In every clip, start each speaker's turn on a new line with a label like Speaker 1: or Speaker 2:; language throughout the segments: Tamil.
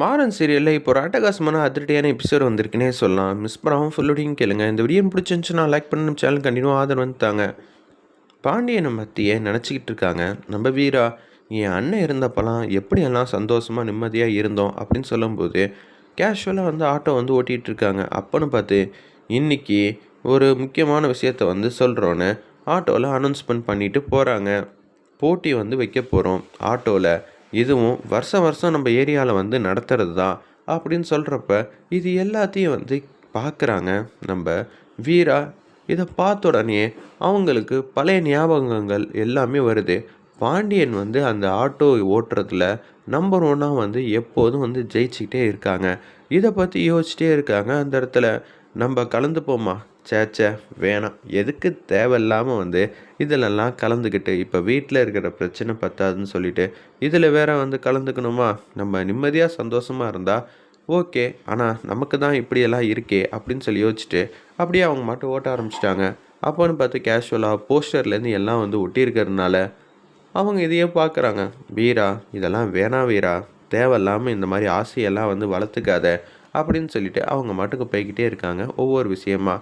Speaker 1: மாறன் சீரியலில் இப்போ ஒரு அட்டகாசமான அதிரடியான எபிசோட் வந்திருக்குன்னே சொல்லலாம். மிஸ் பண்ணாமல் ஃபுல்லோடையும் கேளுங்க. இந்த வீடியோ பிடிச்சிருந்துச்சுன்னா லைக் பண்ண சேனல் கண்டினியூ ஆதரவு வந்துட்டாங்க பாண்டியனை பற்றியே நினச்சிக்கிட்டு இருக்காங்க. நம்ம வீரா என் அண்ணன் இருந்தப்பெல்லாம் எப்படியெல்லாம் சந்தோஷமாக நிம்மதியாக இருந்தோம் அப்படின்னு சொல்லும்போது கேஷுவலாக வந்து ஆட்டோ வந்து ஓட்டிகிட்டு இருக்காங்க. அப்போன்னு பார்த்து இன்னைக்கு ஒரு முக்கியமான விஷயத்த வந்து சொல்கிறோன்னு ஆட்டோவில் அனௌன்ஸ்மெண்ட் பண்ணிவிட்டு போகிறாங்க போட்டி வந்து வைக்க போகிறோம் ஆட்டோவில் இதுவும் வருஷம் வருஷம் நம்ம ஏரியாவில் வந்து நடத்துறது தான் அப்படின்னு சொல்கிறப்ப இது எல்லாத்தையும் வந்து பார்க்குறாங்க நம்ம வீரா. இதை பார்த்த உடனே அவங்களுக்கு பழைய ஞாபகங்கள் எல்லாமே வருது. பாண்டியன் வந்து அந்த ஆட்டோ ஓட்டுறதுல நம்பர் ஒன்னாக வந்து எப்போதும் வந்து ஜெயிச்சுக்கிட்டே இருக்காங்க. இதை பற்றி யோசிச்சிட்டே இருக்காங்க. அந்த இடத்துல நம்ம கலந்துப்போமா? சே ச்சே வேணாம். எதுக்கு தேவையில்லாமல் வந்து இதிலெல்லாம் கலந்துக்கிட்டு இப்போ வீட்டில் இருக்கிற பிரச்சனை பத்தாதுன்னு சொல்லிட்டு இதில் வேற வந்து கலந்துக்கணுமா? நம்ம நிம்மதியாக சந்தோஷமாக இருந்தால் ஓகே. ஆனால் நமக்கு தான் இப்படியெல்லாம் இருக்கே அப்படின்னு சொல்லி யோசிச்சுட்டு அப்படியே அவங்க மட்டும் ஓட்ட ஆரம்பிச்சிட்டாங்க. அப்போன்னு பார்த்து கேஷுவலாக போஸ்டர்லேருந்து எல்லாம் வந்து ஒட்டியிருக்கிறதுனால அவங்க இதையே பார்க்குறாங்க. வீரா இதெல்லாம் வேணாம் வீரா. தேவையில்லாமல் இந்த மாதிரி ஆசையெல்லாம் வந்து வளர்த்துக்காத அப்படின்னு சொல்லிட்டு அவங்க மட்டுக்கு போய்கிட்டே இருக்காங்க. ஒவ்வொரு விஷயமா.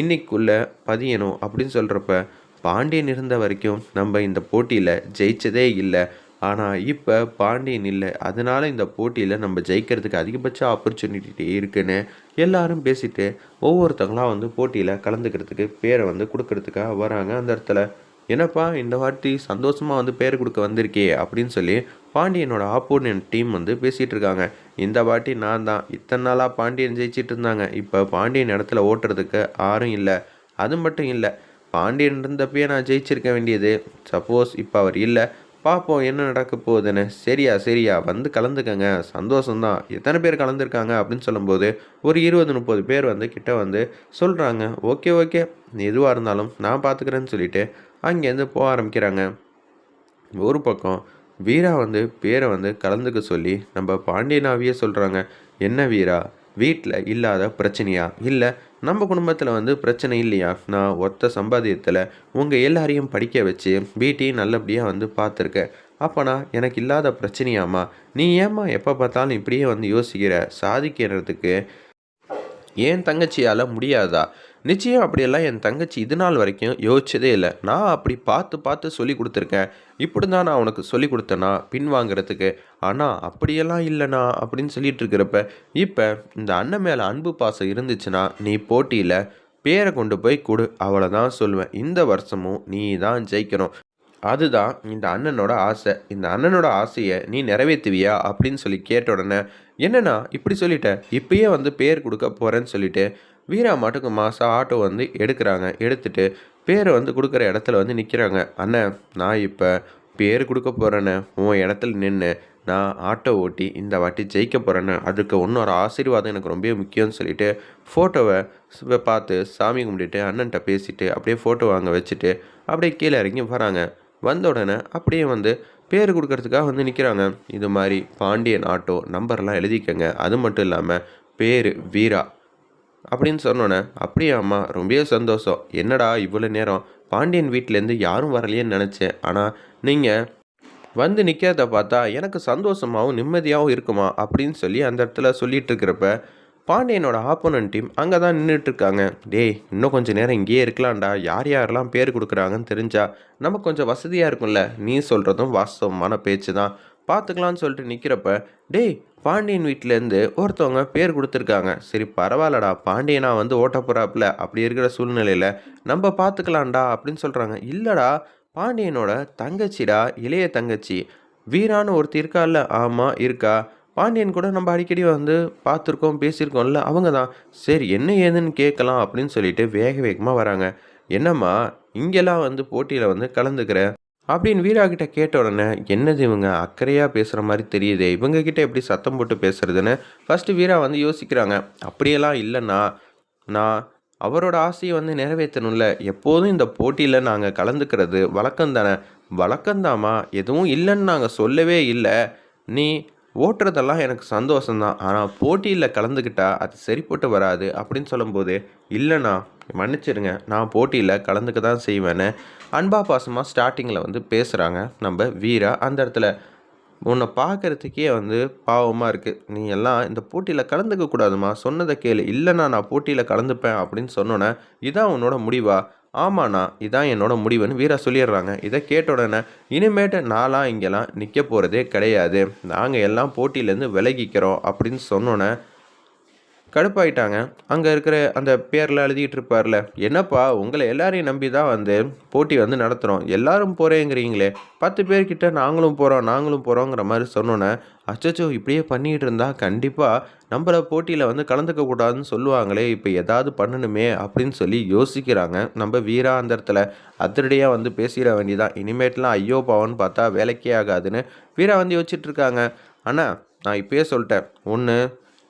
Speaker 1: இன்னைக்குள்ளே பதியணும் அப்படின்னு சொல்கிறப்ப பாண்டியன் இருந்த வரைக்கும் நம்ம இந்த போட்டியில் ஜெயிச்சதே இல்லை. ஆனால் இப்போ பாண்டியன் இல்லை. அதனால் இந்த போட்டியில் நம்ம ஜெயிக்கிறதுக்கு அதிகபட்ச ஆப்பர்ச்சுனிட்டி இருக்குன்னு எல்லாரும் பேசிட்டு ஒவ்வொருத்தங்களாம் வந்து போட்டியில் கலந்துக்கிறதுக்கு பேரை வந்து கொடுக்கறதுக்காக வராங்க. அந்த இடத்துல என்னப்பா இந்த வாட்டி சந்தோஷமாக வந்து பேர் கொடுக்க வந்திருக்கே அப்படின்னு சொல்லி பாண்டியனோட ஆப்போனன்ட் டீம் வந்து பேசிகிட்டு இருக்காங்க. இந்த வாட்டி நான் தான். இத்தனை நாளாக பாண்டியன் ஜெயிச்சிட்டு இருந்தாங்க. இப்போ பாண்டியன் இடத்துல ஓட்டுறதுக்கு யாரும் இல்லை. அது மட்டும் இல்லை. பாண்டியன் இருந்தப்பயே நான் ஜெயிச்சிருக்க வேண்டியது. சப்போஸ் இப்போ அவர் இல்லை. பார்ப்போம் என்ன நடக்க போகுதுன்னு. சரியா சரியா. வந்து கலந்துக்கங்க. சந்தோஷம்தான் எத்தனை பேர் கலந்துருக்காங்க அப்படின்னு சொல்லும்போது ஒரு இருபது முப்பது பேர் வந்து கிட்ட வந்து சொல்கிறாங்க ஓகே ஓகே. எதுவாக இருந்தாலும் நான் பார்த்துக்கிறேன்னு சொல்லிட்டு அங்கேருந்து போக ஆரம்பிக்கிறாங்க. ஒரு பக்கம் வீரா வந்து பேரை வந்து கலந்துக்க சொல்லி நம்ம பாண்டியனாவியே சொல்கிறாங்க என்ன வீரா வீட்டில் இல்லாத பிரச்சனையா? இல்லை நம்ம குடும்பத்தில் வந்து பிரச்சனை இல்லையா? நான் ஒத்த சம்பாதியத்தில் உங்கள் எல்லாரையும் படிக்க வச்சு வீட்டையும் நல்லபடியாக வந்து பார்த்துருக்கேன் அப்போனா எனக்கு இல்லாத பிரச்சனையாம்மா. நீ ஏம்மா எப்போ பார்த்தாலும் இப்படியே வந்து யோசிக்கிற? சாதிக்கிறதுக்கு ஏன் தங்கச்சியால் முடியாதா? நிச்சயம் அப்படியெல்லாம் என் தங்கச்சி இது நாள் வரைக்கும் யோசிச்சதே இல்லை. நான் அப்படி பார்த்து பார்த்து சொல்லி கொடுத்துருக்கேன். இப்படி தான் நான் உனக்கு சொல்லி கொடுத்தேனா? பின் வாங்குறதுக்கு. ஆனால் அப்படியெல்லாம் இல்லைண்ணா அப்படின்னு சொல்லிட்டு இருக்கிறப்ப இப்போ இந்த அண்ணன் மேலே அன்பு பாசம் இருந்துச்சுன்னா நீ போட்டியில். பேரை கொண்டு போய் கொடு. அவ்வளோதான் சொல்லுவேன். இந்த வருஷமும் நீ தான் ஜெயிக்கணும். அதுதான் இந்த அண்ணனோட ஆசை. இந்த அண்ணனோட ஆசையை நீ நிறைவேற்றுவியா? அப்படின்னு சொல்லி கேட்ட உடனே என்னண்ணா இப்படி சொல்லிட்ட? இப்பயே வந்து பேர் கொடுக்க போகிறேன்னு சொல்லிட்டு வீரா மாட்டுக்கு மாதம் ஆட்டோ வந்து எடுக்கிறாங்க. எடுத்துட்டு பேரை வந்து கொடுக்குற இடத்துல வந்து நிற்கிறாங்க அண்ணன் நான் இப்போ பேர் கொடுக்க போகிறேன்னு உன் இடத்துல நின்று நான் ஆட்டோ ஓட்டி இந்த வாட்டி ஜெயிக்க போகிறேன்னு அதுக்கு இன்னொரு ஆசீர்வாதம் எனக்கு ரொம்ப முக்கியம்னு சொல்லிட்டு ஃபோட்டோவை பார்த்து சாமி கும்பிட்டுட்டு அண்ணன்ட்ட பேசிவிட்டு அப்படியே ஃபோட்டோ வாங்க வச்சுட்டு அப்படியே கீழே இறங்கி வராங்க. வந்த உடனே அப்படியே வந்து பேர் கொடுக்கறதுக்காக வந்து நிற்கிறாங்க இது மாதிரி பாண்டியன் ஆட்டோ நம்பர்லாம் எழுதிக்கங்க. அது மட்டும் இல்லாமல் பேர் வீரா அப்படின்னு சொன்னோன்னே அப்படியாம்மா ரொம்பவே சந்தோஷம். என்னடா இவ்வளோ நேரம்? பாண்டியன் வீட்டிலேருந்து யாரும் வரலையேன்னு நினச்சேன். ஆனால் நீங்கள் வந்து நிற்கிறத பார்த்தா எனக்கு சந்தோஷமாகவும் நிம்மதியாகவும் இருக்குமா? அப்படின்னு சொல்லி அந்த இடத்துல சொல்லிட்டு இருக்கிறப்ப பாண்டியனோட ஆப்போனன்ட் டீம் அங்கே தான் நின்றுட்டு இருக்காங்க. டேய் இன்னும் கொஞ்சம் நேரம் இங்கேயே இருக்கலாம்டா. யார் யாரெல்லாம் பேர் கொடுக்குறாங்கன்னு தெரிஞ்சா நமக்கு கொஞ்சம் வசதியாக இருக்கும்ல? நீ சொல்கிறதும் வாஸ்தவமான பேச்சு தான் பார்த்துக்கலான்னு சொல்லிட்டு நிற்கிறப்ப டேய் பாண்டியன் வீட்டிலேருந்து ஒருத்தவங்க பேர் கொடுத்துருக்காங்க. சரி பரவாயில்லடா பாண்டியனா வந்து ஓட்ட போகிறாப்புல அப்படி இருக்கிற சூழ்நிலையில் நம்ம பார்த்துக்கலாம்டா அப்படின்னு சொல்கிறாங்க இல்லைடா பாண்டியனோட தங்கச்சிடா இளைய தங்கச்சி. வீரான்னு ஒருத்தர் இருக்கா இல்லை ஆமாம் இருக்கா. பாண்டியன் கூட நம்ம அடிக்கடி வந்து பார்த்துருக்கோம் பேசியிருக்கோம்ல அவங்க தான். சரி என்ன ஏதுன்னு கேட்கலாம் அப்படின்னு சொல்லிட்டு வேக வேகமாக வராங்க. என்னம்மா இங்கெல்லாம் வந்து போட்டியில் வந்து கலந்துக்கிற அப்படின்னு வீரா கிட்ட கேட்ட உடனே என்னது இவங்க? அக்கறையாக பேசுகிற மாதிரி தெரியுதே. இவங்க கிட்ட எப்படி சத்தம் போட்டு பேசுறதுன்னு? ஃபஸ்ட்டு வீரா வந்து யோசிக்கிறாங்க. அப்படியெல்லாம் இல்லைண்ணா. நான் அவரோட ஆசையை வந்து நிறைவேற்றணும்ல. எப்போதும் இந்த போட்டியில் நாங்கள் கலந்துக்கிறது வழக்கம் தானே. வழக்கம்தாம்மா எதுவும் இல்லைன்னு நாங்கள் சொல்லவே இல்லை. நீ ஓட்டுறதெல்லாம் எனக்கு சந்தோஷம்தான். ஆனால் போட்டியில் கலந்துக்கிட்டா அது சரிப்பட்டு வராது. அப்படின்னு சொல்லும்போது இல்லைண்ணா. மன்னிச்சிடுங்க. நான் போட்டியில் கலந்துக்க தான் செய்வேன்னு அன்பா பாசமாக ஸ்டார்டிங்கில் வந்து பேசுகிறாங்க நம்ம வீரா அந்த இடத்துல. உன்னை பார்க்கறதுக்கே வந்து பாவமாக இருக்குது நீ எல்லாம் இந்த போட்டியில் கலந்துக்க கூடாதுமா. சொன்னதை கேளு. இல்லைண்ணா நான் போட்டியில் கலந்துப்பேன் அப்படின்னு சொன்னோன்னே இதான் உன்னோட முடிவா? ஆமாண்ணா இதான் என்னோட முடிவுன்னு வீரா சொல்லிடுறாங்க. இதை கேட்ட உடனே இனிமேட்டு நாளாக இங்கெல்லாம் நிற்க போகிறதே கிடையாது. நாங்கள் எல்லாம் போட்டியிலேருந்து விலகிக்கிறோம் அப்படின்னு சொன்னோன்னே கடுப்பாயிட்டாங்க. அங்கே இருக்கிற அந்த பேரில் எழுதிட்டு இருப்பார்ல என்னப்பா உங்களை எல்லாரையும் நம்பி தான் வந்து போட்டி வந்து நடத்துகிறோம் எல்லாரும் போகிறேங்கிறீங்களே பத்து பேர்கிட்ட நாங்களும் போகிறோம் நாங்களும் போகிறோங்கிற மாதிரி சொன்னோன்னே அச்சச்சோ இப்படியே பண்ணிகிட்டு இருந்தால் கண்டிப்பாக நம்மள போட்டியில் வந்து கலந்துக்க கூடாதுன்னு சொல்லுவாங்களே இப்போ ஏதாவது பண்ணணுமே அப்படின்னு சொல்லி யோசிக்கிறாங்க. நம்ம வீரா அந்த இடத்துல அதிரடியாக வந்து பேசிட வேண்டியதான் இனிமேட்லாம் ஐயோ பாவன்னு பார்த்தா வேலைக்கே ஆகாதுன்னு வீரா வந்து யோசிச்சுட்டு இருக்காங்க. அண்ணா நான் இப்பயே சொல்லிட்டேன். ஒன்று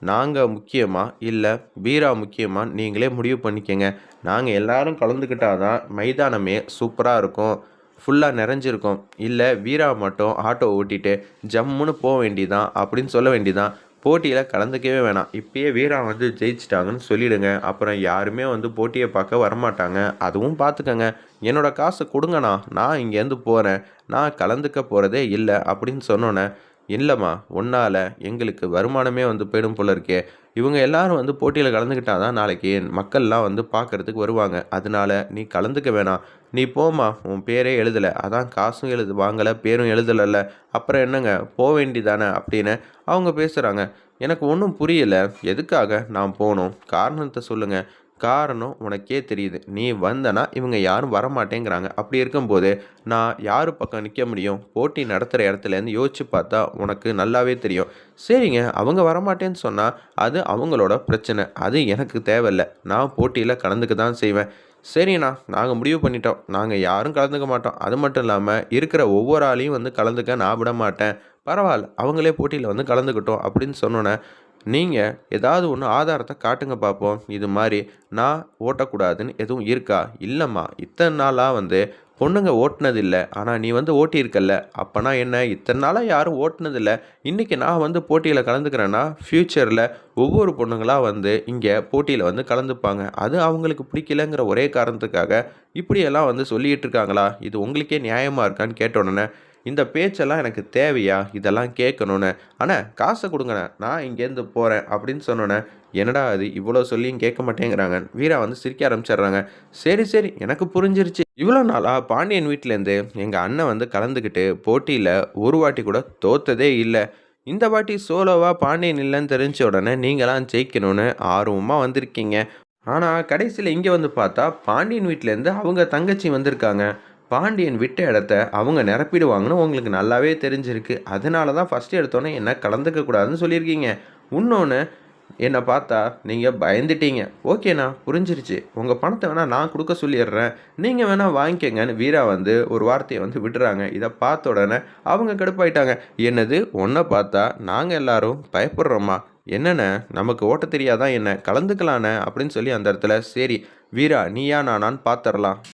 Speaker 1: நாங்கள் முக்கியமா இல்லை வீரா முக்கியமாக நீங்களே முடிவு பண்ணிக்கங்க. நாங்கள் எல்லாரும் கலந்துக்கிட்டால் தான் மைதானமே சூப்பராக இருக்கும். ஃபுல்லாக நிறைஞ்சிருக்கும். இல்லை வீரா மட்டும் ஆட்டோ ஓட்டிட்டு ஜம்முன்னு போக வேண்டியதான் அப்படின்னு சொல்ல வேண்டியதான் போட்டியில் கலந்துக்கவே வேணாம். இப்பயே வீரா வந்து ஜெயிச்சிட்டாங்கன்னு சொல்லிவிடுங்க அப்புறம் யாருமே வந்து போட்டியை பார்க்க வரமாட்டாங்க. அதுவும் பார்த்துக்கங்க. என்னோட காசு கொடுங்கண்ணா. நான் இங்கேருந்து போகிறேன் நான் கலந்துக்க போகிறதே இல்லை அப்படின்னு சொன்னோன்னே இல்லைம்மா உன்னால் எங்களுக்கு வருமானமே வந்து போயிடும் போல இருக்கே. இவங்க எல்லாரும் வந்து போட்டியில் கலந்துக்கிட்டால் தான் நாளைக்கு மக்கள்லாம் வந்து பார்க்குறதுக்கு வருவாங்க. அதனால நீ கலந்துக்க வேணாம். நீ போம்மா உன் பேரே எழுதலை. அதான் காசும் எழுது வாங்கலை பேரும் எழுதலைல்ல. அப்புறம் என்னங்க போக வேண்டிதானே அப்படின்னு அவங்க பேசுகிறாங்க எனக்கு ஒன்றும் புரியலை. எதுக்காக நான் போகணும்? காரணத்தை சொல்லுங்கள் காரணம் உனக்கே தெரியுது. நீ வந்தனா இவங்க யாரும் வரமாட்டேங்கிறாங்க. அப்படி இருக்கும்போது நான் யார் பக்கம் நிற்க முடியும்? போட்டி நடத்துகிற இடத்துலேருந்து யோசிச்சு பார்த்தா உனக்கு நல்லாவே தெரியும். சரிங்க அவங்க வரமாட்டேன்னு சொன்னால் அது அவங்களோட பிரச்சனை. அது எனக்கு தேவையில்லை. நான் போட்டியில் கலந்துக்க தான் செய்வேன். சரிண்ணா நாங்கள் முடிவு பண்ணிட்டோம். நாங்கள் யாரும் கலந்துக்க மாட்டோம். அது மட்டும் இல்லாமல் இருக்கிற ஒவ்வொரு ஆளையும் வந்து கலந்துக்க நான் விட மாட்டேன். பரவாயில்ல அவங்களே போட்டியில் வந்து கலந்துக்கிட்டோம் அப்படின்னு சொன்னோன்னே நீங்கள் ஏதாவது ஒன்று ஆதாரத்தை காட்டுங்க பார்ப்போம் இது மாதிரி நான் ஓட்டக்கூடாதுன்னு எதுவும் இருக்கா? இல்லைம்மா. இத்தனை நாளாக வந்து பொண்ணுங்க ஓட்டினதில்லை. ஆனால் நீ வந்து ஓட்டியிருக்கல்ல. அப்போனா என்ன? இத்தனை நாளாக யாரும் ஓட்டினதில்லை. இன்றைக்கி நான் வந்து போட்டியில் கலந்துக்கிறேன்னா ஃப்யூச்சரில் ஒவ்வொரு பொண்ணுங்களாக வந்து இங்கே போட்டியில் வந்து கலந்துப்பாங்க. அது அவங்களுக்கு பிடிக்கலங்கிற ஒரே காரணத்துக்காக இப்படியெல்லாம் வந்து சொல்லிகிட்டு இருக்காங்களா? இது உங்களுக்கே நியாயமாக இருக்கான்னு கேட்ட உடனே இந்த பேச்செல்லாம் எனக்கு தேவையா? இதெல்லாம் கேட்கணுன்னு ஆனால் காசை கொடுங்கண்ணே. நான் இங்கேருந்து போகிறேன் அப்படின்னு சொன்னோன்னே என்னடா அது இவ்வளோ சொல்லியும் கேட்க மாட்டேங்கிறாங்க. வீரா வந்து சிரிக்க ஆரம்பிச்சிடுறாங்க. சரி சரி எனக்கு புரிஞ்சிருச்சு. இவ்வளோ நாளாக பாண்டியன் வீட்டிலேருந்து எங்கள் அண்ணன் வந்து கலந்துக்கிட்டு போட்டியில் ஒரு வாட்டி கூட தோத்ததே இல்லை. இந்த வாட்டி சோலோவாக பாண்டியன் இல்லைன்னு தெரிஞ்ச உடனே நீங்களாம் ஜெயிக்கணும்னு ஆர்வமாக வந்திருக்கீங்க. ஆனால் கடைசியில் இங்கே வந்து பார்த்தா பாண்டியன் வீட்டிலேருந்து அவங்க தங்கச்சி வந்திருக்காங்க. பாண்டியன் விட்ட இடத்த அவங்க நிரப்பிடுவாங்கன்னு உங்களுக்கு நல்லாவே தெரிஞ்சிருக்கு. அதனால தான் ஃபஸ்ட்டு எடுத்தோன்னே என்ன கலந்துக்க கூடாதுன்னு சொல்லியிருக்கீங்க. இன்னொன்று என்னை பார்த்தா நீங்கள் பயந்துட்டீங்க. ஓகேண்ணா புரிஞ்சிருச்சு. உங்கள் பணத்தை வேணால் நான் கொடுக்க சொல்லிடுறேன். நீங்கள் வேணால் வாங்கிக்கங்கன்னு வீரா வந்து ஒரு வார்த்தையை வந்து விடுறாங்க இதை பார்த்த உடனே அவங்க கடுப்பாயிட்டாங்க. என்னது ஒன்றை பார்த்தா நாங்கள் எல்லாரும் பயப்படுறோம்மா என்னென்ன நமக்கு ஓட்ட தெரியாதான் என்ன? கலந்துக்கலானே அப்படின்னு சொல்லி அந்த இடத்துல சரி வீரா நீயா நானான்னு பார்த்துடலாம்.